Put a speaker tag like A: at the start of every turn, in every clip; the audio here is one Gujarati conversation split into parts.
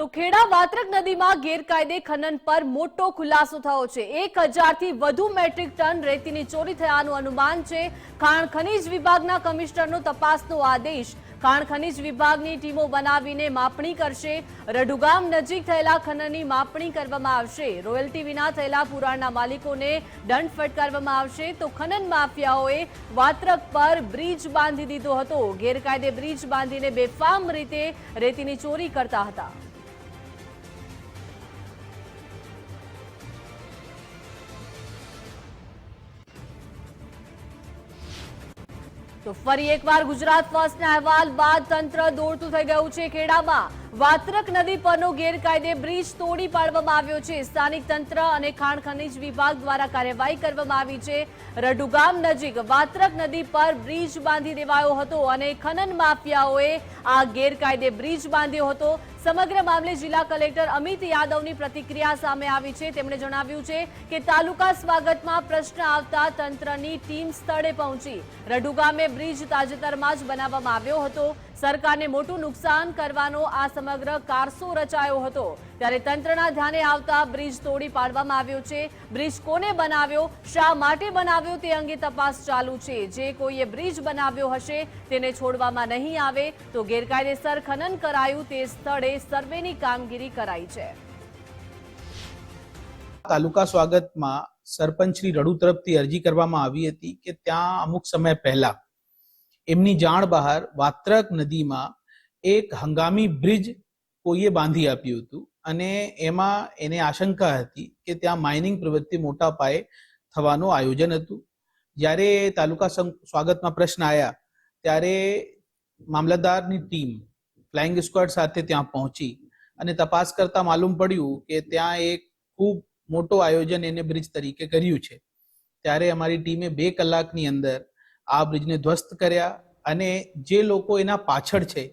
A: તો ખેડા વાત્રક નદીમાં ગેરકાયદે ખનન પર મોટો ખુલાસો થયો છે. એક હજારથી વધુ મેટ્રિક ટન રેતીની ચોરી થયાનું અનુમાન છે. ખાણ ખનીજ વિભાગના કમિશનરનો તપાસનો આદેશ ખાણ ખનીજ વિભાગની ટીમો બનાવીને માપણી કરશે. રઢુગામ નજીક થયેલા ખનનની માપણી કરવામાં આવશે. રોયલ્ટી વિના થયેલા પુરાણના માલિકોને દંડ ફટકારવામાં આવશે. તો ખનન માફિયાઓએ વાત્રક પર બ્રિજ બાંધી દીધો હતો. ગેરકાયદે બ્રિજ બાંધીને બેફામ રીતે રેતીની ચોરી કરતા હતા. તો ફરી એકવાર ગુજરાત ફર્સ્ટના અહેવાલ બાદ તંત્ર દોડતું થઈ ગયું છે ખેડામાં. વાત્રક નદી પરનો ગેરકાયદે બ્રિજ તોડી પાડવામાં આવ્યો છે. સ્થાનિક તંત્ર અને ખાણ ખનીજ વિભાગ દ્વારા કાર્યવાહી કરવામાં આવી છે. રડુગામ નજીક વાત્રક નદી પર બ્રિજ બાંધી દેવાયો હતો અને ખનન માફિયાઓએ આ ગેરકાયદે બ્રિજ બાંધ્યો હતો. સમગ્ર મામલે જિલ્લા કલેક્ટર અમિત યાદવની પ્રતિક્રિયા સામે આવી છે. તેમણે જણાવ્યું છે કે તાલુકા સ્વાગતમાં પ્રશ્ન આવતા તંત્રની ટીમ સ્થળે પહોંચી. રઢુ ગામે બ્રિજ તાજેતરમાં જ બનાવવામાં આવ્યો હતો. સરકારને મોટું નુકસાન કરવાનો આ સમગ્ર કારસો રચાયો હતો. ત્યારે તંત્રના ધ્યાને આવતા બ્રિજ તોડી પાડવામાં આવ્યો છે. બ્રિજ કોને બનાવ્યો, શા માટે બનાવ્યો તે અંગે તપાસ ચાલુ છે. જે કોઈએ બ્રિજ બનાવ્યો હશે તેને છોડવામાં નહીં આવે તો ગેરકાયદેસર ખનન કરાયું તે સ્થળે સર્વેની કામગીરી કરાઈ છે.
B: તાલુકા સ્વાગતમાં સરપંચ શ્રી રડુ તરફથી અરજી કરવામાં આવી હતી કે ત્યાં અમુક સમય પહેલા એમની જાણ બહાર વાત્રક નદીમાં એક હંગામી બ્રિજ કોઈએ બાંધી આપ્યું હતું. અને એમાં એને આશંકા હતી કે ત્યાં માઇનિંગ પ્રવૃત્તિ મોટા પાયે થવાનું આયોજન હતું. જ્યારે તાલુકા સ્વાગતમાં પ્રશ્ન આવ્યા ત્યારે મામલતદારની ટીમ ફ્લાઇંગ સ્ક્વોડ સાથે ત્યાં પહોંચી અને તપાસ કરતા માલુમ પડ્યું કે ત્યાં એક ખૂબ મોટો આયોજન એને બ્રિજ તરીકે કર્યું છે. ત્યારે અમારી ટીમે બે કલાકની અંદર આ બ્રિજને ધ્વસ્ત કર્યા અને જે લોકો એના પાછળ છે,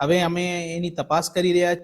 B: હવે અમે એની તપાસ કરી રહ્યા